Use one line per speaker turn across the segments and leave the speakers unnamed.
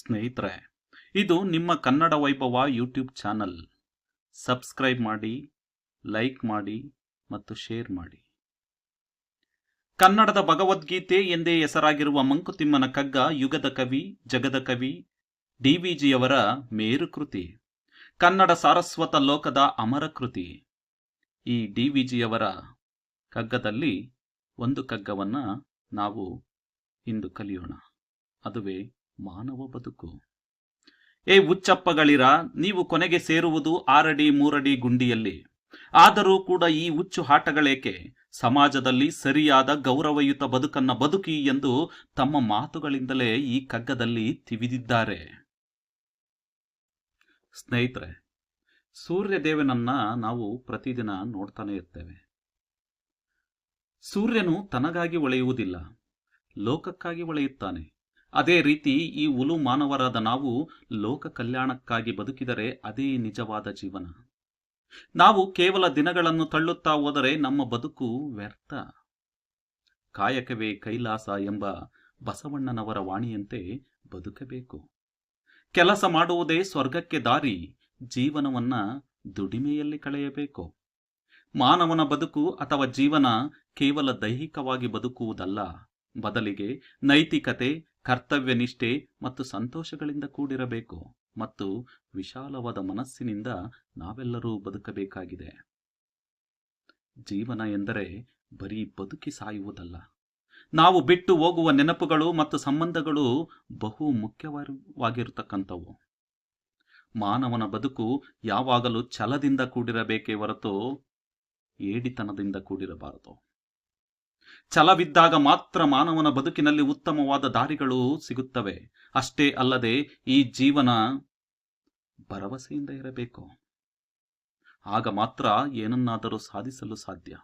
ಸ್ನೇಹಿತರೆ, ಇದು ನಿಮ್ಮ Kannada Vaibhava YouTube channel. Subscribe ಮಾಡಿ, ಲೈಕ್ ಮಾಡಿ ಮತ್ತು ಶೇರ್ ಮಾಡಿ. ಕನ್ನಡದ ಭಗವದ್ಗೀತೆ ಎಂದೇ ಹೆಸರಾಗಿರುವ ಮಂಕುತಿಮ್ಮನ ಕಗ್ಗ ಯುಗದ ಕವಿ, ಜಗದ ಕವಿ ಡಿ ವಿಜಿಯವರ ಮೇರುಕೃತಿ ಕನ್ನಡ ಸಾರಸ್ವತ ಲೋಕದ ಅಮರ ಕೃತಿ. ಈ ಡಿವಿಜಿಯವರ ಕಗ್ಗದಲ್ಲಿ ಒಂದು ಕಗ್ಗವನ್ನು ನಾವು ಇಂದು ಕಲಿಯೋಣ. ಅದುವೇ ಮಾನವ ಬದುಕು. ಏ ಹುಚ್ಚಪ್ಪಗಳಿರ, ನೀವು ಕೊನೆಗೆ ಸೇರುವುದು ಆರಡಿ ಮೂರಡಿ ಗುಂಡಿಯಲ್ಲಿ. ಆದರೂ ಕೂಡ ಈ ಹುಚ್ಚು ಆಟಗಳೇಕೆ ಸಮಾಜದಲ್ಲಿ ಸರಿಯಾದ ಗೌರವಯುತ ಬದುಕನ್ನ ಬದುಕಿ ಎಂದು ತಮ್ಮ ಮಾತುಗಳಿಂದಲೇ ಈ ಕಗ್ಗದಲ್ಲಿ ತಿವಿದಿದ್ದಾರೆ. ಸ್ನೇಹಿತರೆ, ಸೂರ್ಯದೇವನನ್ನ ನಾವು ಪ್ರತಿದಿನ ನೋಡ್ತಾನೆ ಇರ್ತೇವೆ. ಸೂರ್ಯನು ತನಗಾಗಿ ಒಳೆಯುವುದಿಲ್ಲ, ಲೋಕಕ್ಕಾಗಿ ಒಳೆಯುತ್ತಾನೆ. ಅದೇ ರೀತಿ ಈ ಉಲು ಮಾನವರಾದ ನಾವು ಲೋಕ ಕಲ್ಯಾಣಕ್ಕಾಗಿ ಬದುಕಿದರೆ ಅದೇ ನಿಜವಾದ ಜೀವನ. ನಾವು ಕೇವಲ ದಿನಗಳನ್ನು ತಳ್ಳುತ್ತಾ ಹೋದರೆ ನಮ್ಮ ಬದುಕು ವ್ಯರ್ಥ. ಕಾಯಕವೇ ಕೈಲಾಸ ಎಂಬ ಬಸವಣ್ಣನವರ ವಾಣಿಯಂತೆ ಬದುಕಬೇಕು. ಕೆಲಸ ಮಾಡುವುದೇ ಸ್ವರ್ಗಕ್ಕೆ ದಾರಿ, ಜೀವನವನ್ನ ದುಡಿಮೆಯಲ್ಲಿ ಕಳೆಯಬೇಕು. ಮಾನವನ ಬದುಕು ಅಥವಾ ಜೀವನ ಕೇವಲ ದೈಹಿಕವಾಗಿ ಬದುಕುವುದಲ್ಲ, ಬದಲಿಗೆ ನೈತಿಕತೆ ಕರ್ತವ್ಯ ನಿಷ್ಠೆ ಮತ್ತು ಸಂತೋಷಗಳಿಂದ ಕೂಡಿರಬೇಕು ಮತ್ತು ವಿಶಾಲವಾದ ಮನಸ್ಸಿನಿಂದ ನಾವೆಲ್ಲರೂ ಬದುಕಬೇಕಾಗಿದೆ. ಜೀವನ ಎಂದರೆ ಬರೀ ಬದುಕಿ ಸಾಯುವುದಲ್ಲ. ನಾವು ಬಿಟ್ಟು ಹೋಗುವ ನೆನಪುಗಳು ಮತ್ತು ಸಂಬಂಧಗಳು ಬಹು ಮುಖ್ಯವಾಗಿರತಕ್ಕಂಥವು. ಮಾನವನ ಬದುಕು ಯಾವಾಗಲೂ ಛಲದಿಂದ ಕೂಡಿರಬೇಕೇ ಹೊರತು ಏಡಿತನದಿಂದ ಕೂಡಿರಬಾರದು. ಛಲವಿದ್ದಾಗ ಮಾತ್ರ ಮಾನವನ ಬದುಕಿನಲ್ಲಿ ಉತ್ತಮವಾದ ದಾರಿಗಳು ಸಿಗುತ್ತವೆ. ಅಷ್ಟೇ ಅಲ್ಲದೆ ಈ ಜೀವನ ಭರವಸೆಯಿಂದ ಇರಬೇಕು. ಆಗ ಮಾತ್ರ ಏನನ್ನಾದರೂ ಸಾಧಿಸಲು ಸಾಧ್ಯ.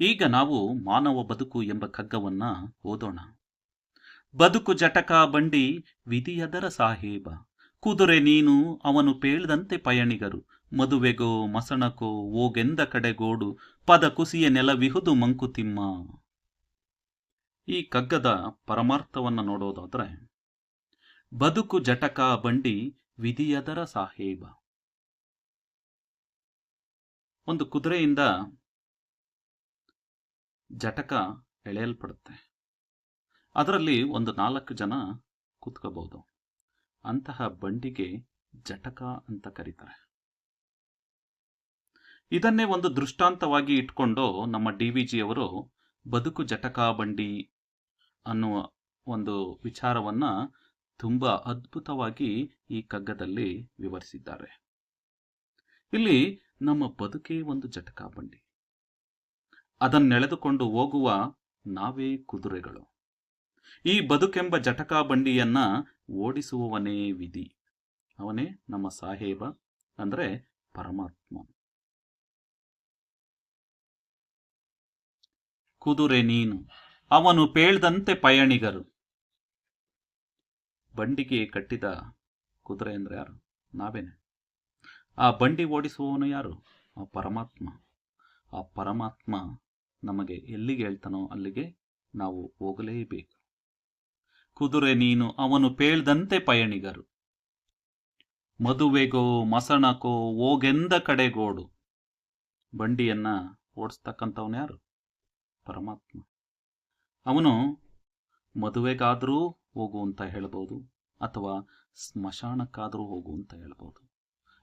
ಈಗ ನಾವು ಮಾನವ ಬದುಕು ಎಂಬ ಕಗ್ಗವನ್ನ ಓದೋಣ. ಬದುಕು ಜಟಕ ಬಂಡಿ ವಿಧಿಯದರ ಸಾಹೇಬ. ಕುದುರೆ ನೀನು ಅವನು ಪೇಳ್ದಂತೆ ಪಯಣಿಗರು. ಮದುವೆಗೋ ಮಸಣಕೋ ಓಗೆಂದ ಕಡೆಗೋಡು ಪದ ಕುಸಿಯ ನೆಲವಿಹುದು ಮಂಕುತಿಮ್ಮ. ಈ ಕಗ್ಗದ ಪರಮಾರ್ಥವನ್ನ ನೋಡೋದಾದ್ರೆ, ಬದುಕು ಜಟಕ ಬಂಡಿ ವಿಧಿಯದರ ಸಾಹೇಬ. ಒಂದು ಕುದುರೆಯಿಂದ ಜಟಕ ಎಳೆಯಲ್ಪಡುತ್ತೆ. ಅದರಲ್ಲಿ ಒಂದು ನಾಲ್ಕು ಜನ ಕೂತ್ಕೋಬಹುದು ಅಂತಹ ಬಂಡಿಗೆ ಜಟಕ ಅಂತ ಕರೀತಾರೆ. ಇದನ್ನೇ ಒಂದು ದೃಷ್ಟಾಂತವಾಗಿ ಇಟ್ಕೊಂಡು ನಮ್ಮ ಡಿ ವಿ ಜಿ ಅವರು ಬದುಕು ಜಟಕಾಬಂಡಿ ಅನ್ನುವ ಒಂದು ವಿಚಾರವನ್ನ ತುಂಬ ಅದ್ಭುತವಾಗಿ ಈ ಕಗ್ಗದಲ್ಲಿ ವಿವರಿಸಿದ್ದಾರೆ. ಇಲ್ಲಿ ನಮ್ಮ ಬದುಕೇ ಒಂದು ಜಟಕಾಬಂಡಿ ಅದನ್ನೆಳೆದುಕೊಂಡು ಹೋಗುವ ನಾವೇ ಕುದುರೆಗಳು. ಈ ಬದುಕೆಂಬ ಜಟಕಾ ಬಂಡಿಯನ್ನ ಓಡಿಸುವವನೇ ವಿಧಿ. ಅವನೇ ನಮ್ಮ ಸಾಹೇಬ ಅಂದರೆ ಪರಮಾತ್ಮ. ಕುದುರೆ ನೀನು. ಅವನು ಪೇಳ್ದಂತೆ ಪಯಣಿಗರು. ಬಂಡಿಗೆ ಕಟ್ಟಿದ ಕುದುರೆ ಅಂದ್ರೆ ಯಾರು? ನಾವೇನೆ. ಆ ಬಂಡಿ ಓಡಿಸುವವನು ಯಾರು? ಆ ಪರಮಾತ್ಮ. ಆ ಪರಮಾತ್ಮ ನಮಗೆ ಎಲ್ಲಿಗೆ ಹೇಳ್ತಾನೋ ಅಲ್ಲಿಗೆ ನಾವು ಹೋಗಲೇಬೇಕು. ಕುದುರೆ ನೀನು, ಅವನು ಪೇಳ್ದಂತೆ ಪಯಣಿಗರು. ಮದುವೆಗೋ, ಮಸಣಕೋ, ಹೋಗೆಂದ ಕಡೆಗೋಡು. ಬಂಡಿಯನ್ನ ಓಡಿಸ್ತಕ್ಕಂಥವನು ಯಾರು? ಪರಮಾತ್ಮ. ಅವನು ಮದುವೆಗಾದರೂ ಹೋಗು ಅಂತ ಹೇಳ್ಬೋದು ಅಥವಾ ಸ್ಮಶಾನಕ್ಕಾದರೂ ಹೋಗು ಅಂತ ಹೇಳ್ಬೋದು.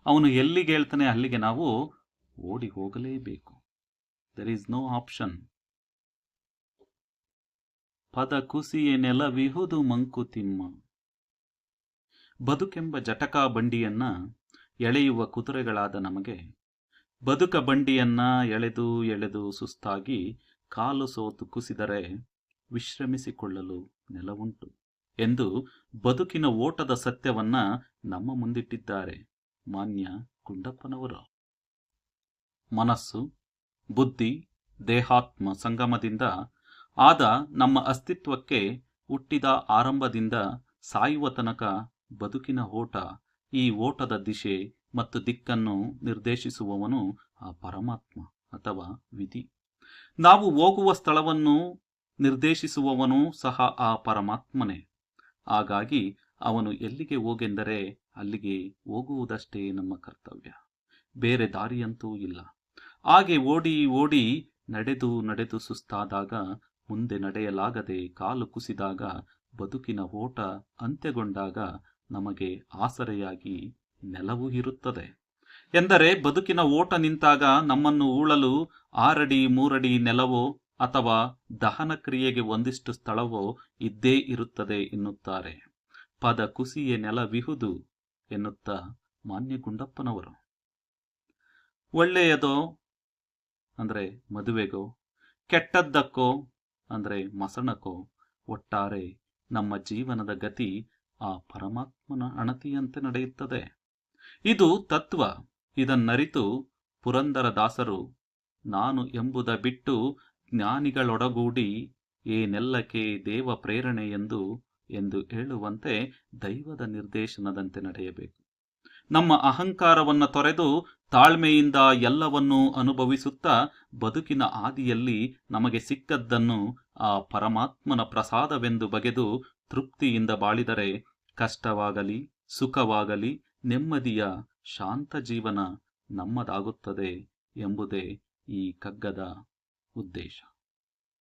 ಅವನು ಎಲ್ಲಿಗೆ ಹೇಳ್ತಾನೆ ಅಲ್ಲಿಗೆ ನಾವು ಓಡಿ ಹೋಗಲೇಬೇಕು. ದೆರ್ ಈಸ್ ನೋ ಆಪ್ಷನ್ ಪದ ಕುಸಿಯೇ ನೆಲ ವಿಹುದು ಮಂಕುತಿಮ್ಮ ಬದುಕೆಂಬ ಜಟಕಾ ಬಂಡಿಯನ್ನ ಎಳೆಯುವ ಕುದುರೆಗಳಾದ ನಮಗೆ ಬದುಕ ಬಂಡಿಯನ್ನ ಎಳೆದು ಎಳೆದು ಸುಸ್ತಾಗಿ ಕಾಲು ಸೋತು ಕುಸಿದರೆ ವಿಶ್ರಮಿಸಿಕೊಳ್ಳಲು ನೆಲವುಂಟು ಎಂದು ಬದುಕಿನ ಓಟದ ಸತ್ಯವನ್ನ ನಮ್ಮ ಮುಂದಿಟ್ಟಿದ್ದಾರೆ ಮಾನ್ಯ ಗುಂಡಪ್ಪನವರು ಮನಸ್ಸು, ಬುದ್ಧಿ, ದೇಹಾತ್ಮ ಸಂಗಮದಿಂದ ಆದ ನಮ್ಮ ಅಸ್ತಿತ್ವಕ್ಕೆ ಹುಟ್ಟಿದ ಆರಂಭದಿಂದ ಸಾಯುವ ತನಕ ಬದುಕಿನ ಓಟ ಈ ಓಟದ ದಿಶೆ ಮತ್ತು ದಿಕ್ಕನ್ನು ನಿರ್ದೇಶಿಸುವವನು ಆ ಪರಮಾತ್ಮ ಅಥವಾ ವಿಧಿ. ನಾವು ಹೋಗುವ ಸ್ಥಳವನ್ನು ನಿರ್ದೇಶಿಸುವವನು ಸಹ ಆ ಪರಮಾತ್ಮನೇ. ಹಾಗಾಗಿ ಅವನು ಎಲ್ಲಿಗೆ ಹೋಗೆಂದರೆ ಅಲ್ಲಿಗೆ ಹೋಗುವುದಷ್ಟೇ ನಮ್ಮ ಕರ್ತವ್ಯ. ಬೇರೆ ದಾರಿಯಂತೂ ಇಲ್ಲ. ಹಾಗೆ ಓಡಿ ಓಡಿ ನಡೆದು ನಡೆದು ಸುಸ್ತಾದಾಗ, ಮುಂದೆ ನಡೆಯಲಾಗದೆ ಕಾಲು ಕುಸಿದಾಗ, ಬದುಕಿನ ಓಟ ಅಂತ್ಯಗೊಂಡಾಗ ನಮಗೆ ಆಸರೆಯಾಗಿ ನೆಲವು ಇರುತ್ತದೆ. ಎಂದರೆ ಬದುಕಿನ ಓಟ ನಿಂತಾಗ ನಮ್ಮನ್ನು ಉಳಲು ಆರಡಿ, ಮೂರಡಿ ನೆಲವೋ ಅಥವಾ ದಹನ ಕ್ರಿಯೆಗೆ ಒಂದಿಷ್ಟು ಸ್ಥಳವೋ ಇದ್ದೇ ಇರುತ್ತದೆ ಎನ್ನುತ್ತಾರೆ. ಪದ ನೆಲ ನೆಲವಿಹುದು ಎನ್ನುತ್ತಾ ಮಾನ್ಯ ಗುಂಡಪ್ಪನವರು ಒಳ್ಳೆಯದೋ ಅಂದರೆ ಮದುವೆಗೋ, ಕೆಟ್ಟದ್ದಕ್ಕೋ ಅಂದರೆ ಮಸಣಕ್ಕೋ ಒಟ್ಟಾರೆ ನಮ್ಮ ಜೀವನದ ಗತಿ ಆ ಪರಮಾತ್ಮನ ಅಣತಿಯಂತೆ ನಡೆಯುತ್ತದೆ. ಇದು ತತ್ವ. ಇದನ್ನರಿತು ಪುರಂದರದಾಸರು ನಾನು ಎಂಬುದ ಬಿಟ್ಟು ಜ್ಞಾನಿಗಳೊಡಗೂಡಿ ಏನೆಲ್ಲಕ್ಕೆ ದೇವ ಪ್ರೇರಣೆ ಎಂದು ಎಂದು ಹೇಳುವಂತೆ ದೈವದ ನಿರ್ದೇಶನದಂತೆ ನಡೆಯಬೇಕು. ನಮ್ಮ ಅಹಂಕಾರವನ್ನು ತೊರೆದು ತಾಳ್ಮೆಯಿಂದ ಎಲ್ಲವನ್ನೂ ಅನುಭವಿಸುತ್ತಾ ಬದುಕಿನ ಆದಿಯಲ್ಲಿ ನಮಗೆ ಸಿಕ್ಕದ್ದನ್ನು ಆ ಪರಮಾತ್ಮನ ಪ್ರಸಾದವೆಂದು ಬಗೆದು ತೃಪ್ತಿಯಿಂದ ಬಾಳಿದರೆ ಕಷ್ಟವಾಗಲಿ, ಸುಖವಾಗಲಿ, ನೆಮ್ಮದಿಯ ಶಾಂತ ಜೀವನ ನಮ್ಮದಾಗುತ್ತದೆ ಎಂಬುದೇ ಈ ಕಗ್ಗದ ಉದ್ದೇಶ.